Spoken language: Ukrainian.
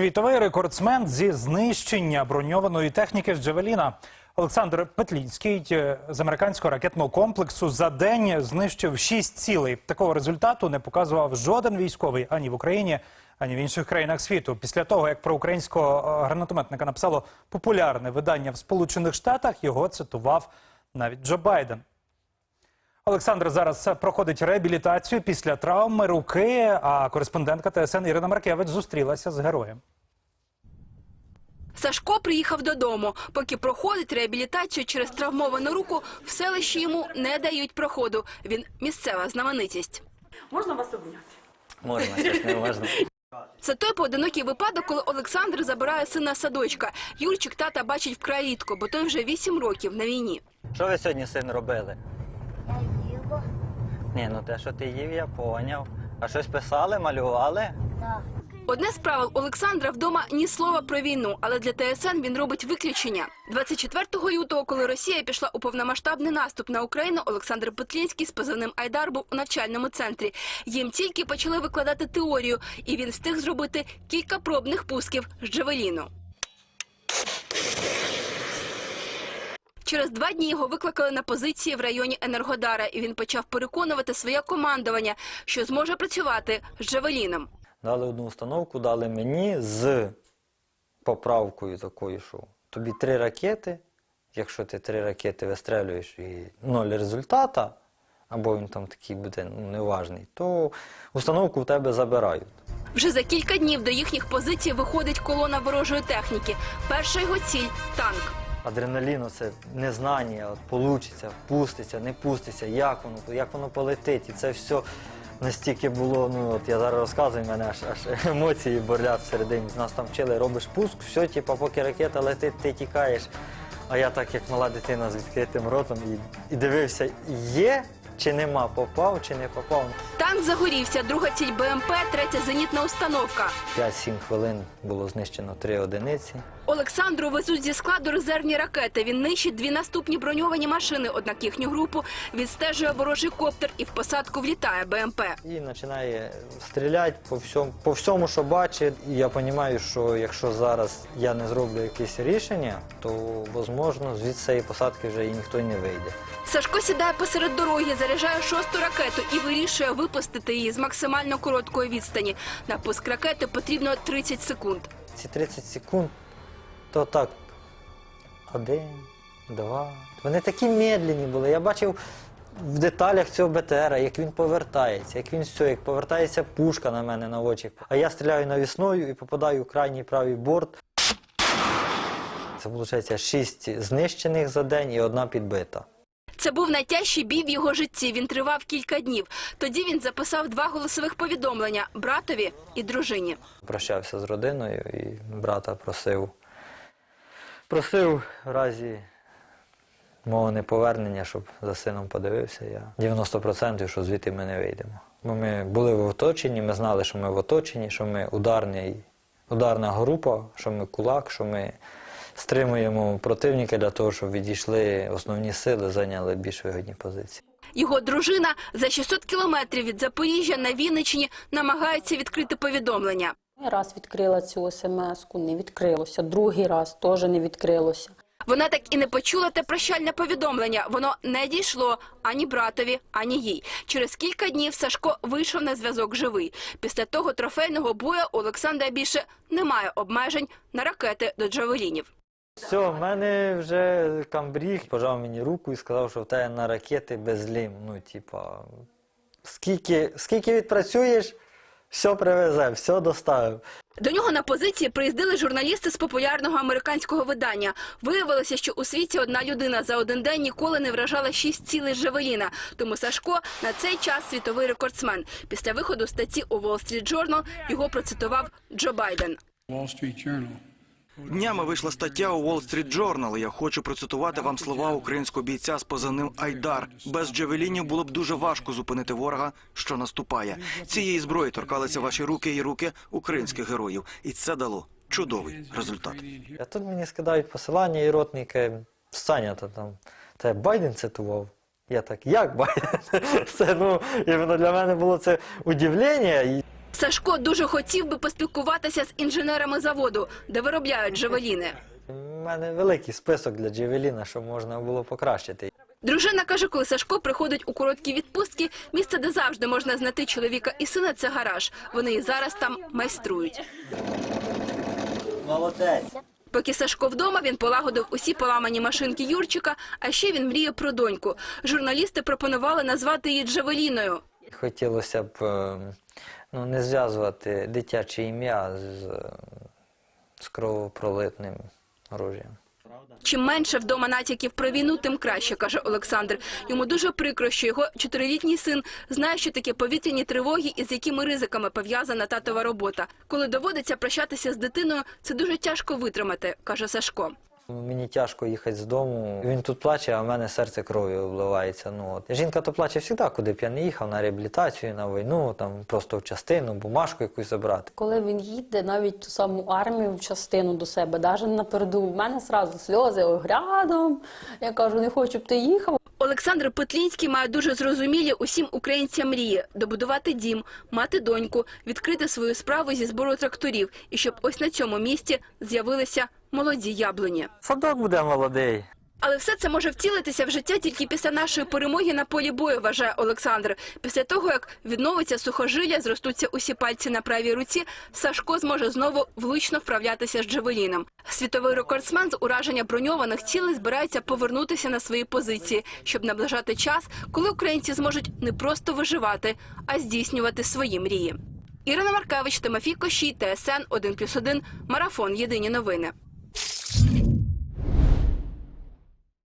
Світовий рекордсмен зі знищення броньованої техніки з Джавеліна. Олександр Петлінський е, з американського ракетного комплексу за день знищив шість цілей. Такого результату не показував жоден військовий ані в Україні, ані в інших країнах світу. Після того, як про українського е, гранатометника написало популярне видання в Сполучених Штатах, його цитував навіть Джо Байден. Олександр зараз проходить реабілітацію після травми руки. А кореспондентка ТСН Ірина Маркевич зустрілася з героєм. Сашко приїхав додому. Поки проходить реабілітацію через травмовану руку, в селищі йому не дають проходу. Він місцева знаменитість. Можна вас обняти? Можна, не можна. Це той поодинокий випадок, коли Олександр забирає сина садочка. Юрчик тата бачить вкрай рідко, бо той вже вісім років на війні. Що ви сьогодні син робили? Я Ні, ну те, що ти їв, я поняв. А щось писали, малювали? да. Одне з правил Олександра вдома ні слова про війну, але для ТСН він робить виключення. 24 лютого, коли Росія пішла у повномасштабний наступ на Україну, Олександр Петлінський з позивним Айдар був у навчальному центрі. Їм тільки почали викладати теорію, і він встиг зробити кілька пробних пусків з Джавеліну. Через два дні його викликали на позиції в районі Енергодара, і він почав переконувати своє командування, що зможе працювати з Джавеліном. Дали одну установку, дали мені з поправкою такою, що тобі три ракети. Якщо ти три ракети вистрелюєш і ноль результата, або він там такий буде ну, неважний, то установку в тебе забирають. Вже за кілька днів до їхніх позицій виходить колона ворожої техніки. Перша його ціль танк. Адреналіну це незнання, от получиться, пуститься, не пуститься, як воно, як воно полетить. І це все настільки було, ну от я зараз розказую, мене аж, аж емоції борлять всередині. Нас там вчили, робиш пуск, все, типу, поки ракета летить, ти тікаєш. А я так, як мала дитина з відкритим ротом, і, і дивився, є чи нема, попав чи не попав. Танк загорівся. Друга ціль БМП, третя зенітна установка. 5-7 хвилин було знищено три одиниці. Олександру везуть зі складу резервні ракети. Він нищить дві наступні броньовані машини. Однак їхню групу відстежує ворожий коптер і в посадку влітає БМП. І починає стріляти по всьому, по всьому, що бачить. І я розумію, що якщо зараз я не зроблю якесь рішення, то можливо з цієї посадки вже і ніхто не вийде. Сашко сідає посеред дороги, заряджає шосту ракету і вирішує випустити її з максимально короткої відстані. На пуск ракети потрібно 30 секунд. Ці 30 секунд, то так, один, два. Вони такі медленні були. Я бачив в деталях цього БТРа, як він повертається, як він все, як повертається пушка на мене на очі. А я стріляю навісною і попадаю в крайній правий борт. Це виходить шість знищених за день і одна підбита. Це був найтяжчий бій в його житті. Він тривав кілька днів. Тоді він записав два голосових повідомлення братові і дружині. Прощався з родиною і брата просив. Просив в разі мого неповернення, щоб за сином подивився. Я 90% що звідти ми не вийдемо. Бо ми були в оточенні, ми знали, що ми в оточенні, що ми ударний, ударна група, що ми кулак, що ми стримуємо противника для того, щоб відійшли основні сили, зайняли більш вигідні позиції. Його дружина за 600 кілометрів від Запоріжжя на Вінниччині намагається відкрити повідомлення. Раз відкрила цю смс-ку, не відкрилося. Другий раз теж не відкрилося. Вона так і не почула те прощальне повідомлення. Воно не дійшло ані братові, ані їй. Через кілька днів Сашко вийшов на зв'язок живий. Після того трофейного бою Олександра більше немає обмежень на ракети до джавелінів. Все, в мене вже камбріг пожав мені руку і сказав, що в тебе на ракети безлім. Ну, типа, скільки, скільки відпрацюєш, все привезе, все доставив. До нього на позиції приїздили журналісти з популярного американського видання. Виявилося, що у світі одна людина за один день ніколи не вражала шість цілей з Жавеліна. Тому Сашко на цей час світовий рекордсмен. Після виходу статті у Wall Street Journal його процитував Джо Байден. Wall Street Journal. Днями вийшла стаття у Wall Street Journal. Я хочу процитувати вам слова українського бійця з позивним Айдар. Без джавелінів було б дуже важко зупинити ворога, що наступає. Цієї зброї торкалися ваші руки і руки українських героїв, і це дало чудовий результат. А тут мені скидають посилання і ротники, Саня, то там, те Байден цитував. Я так, як Байден? Це, ну, іменно для мене було це удивлення. Сашко дуже хотів би поспілкуватися з інженерами заводу, де виробляють джавеліни. У мене великий список для Джевеліна, що можна було покращити. Дружина каже, коли Сашко приходить у короткі відпустки, місце, де завжди можна знайти чоловіка і сина, це гараж. Вони і зараз там майструють. Молодець. Поки Сашко вдома, він полагодив усі поламані машинки Юрчика, а ще він мріє про доньку. Журналісти пропонували назвати її Джавеліною. Хотілося б е, ну, не зв'язувати дитяче ім'я з, з кровопролитним оружієм. Чим менше вдома натяків про війну, тим краще, каже Олександр. Йому дуже прикро, що його чотирилітній син знає, що таке повітряні тривоги і з якими ризиками пов'язана татова робота. Коли доводиться прощатися з дитиною, це дуже тяжко витримати, каже Сашко. Мені тяжко їхати з дому. Він тут плаче, а в мене серце кров'ю обливається. Ну, от. Жінка то плаче завжди, куди б я не їхав, на реабілітацію, на війну, там просто в частину, бумажку якусь забрати. Коли він їде навіть ту саму армію в частину до себе, навіть на переду, в мене зразу сльози ой, рядом. Я кажу, не хочу б ти їхав. Олександр Петлінський має дуже зрозумілі усім українцям мрії – добудувати дім, мати доньку, відкрити свою справу зі збору тракторів і щоб ось на цьому місці з'явилися молоді яблуні. Садок буде молодий. Але все це може втілитися в життя тільки після нашої перемоги на полі бою, вважає Олександр. Після того, як відновиться сухожилля, зростуться усі пальці на правій руці, Сашко зможе знову влучно вправлятися з джавеліном. Світовий рекордсмен з ураження броньованих цілей збирається повернутися на свої позиції, щоб наближати час, коли українці зможуть не просто виживати, а здійснювати свої мрії. Ірина Маркевич, Тимофій Кощій, ТСН 1+,1, Марафон. Єдині новини.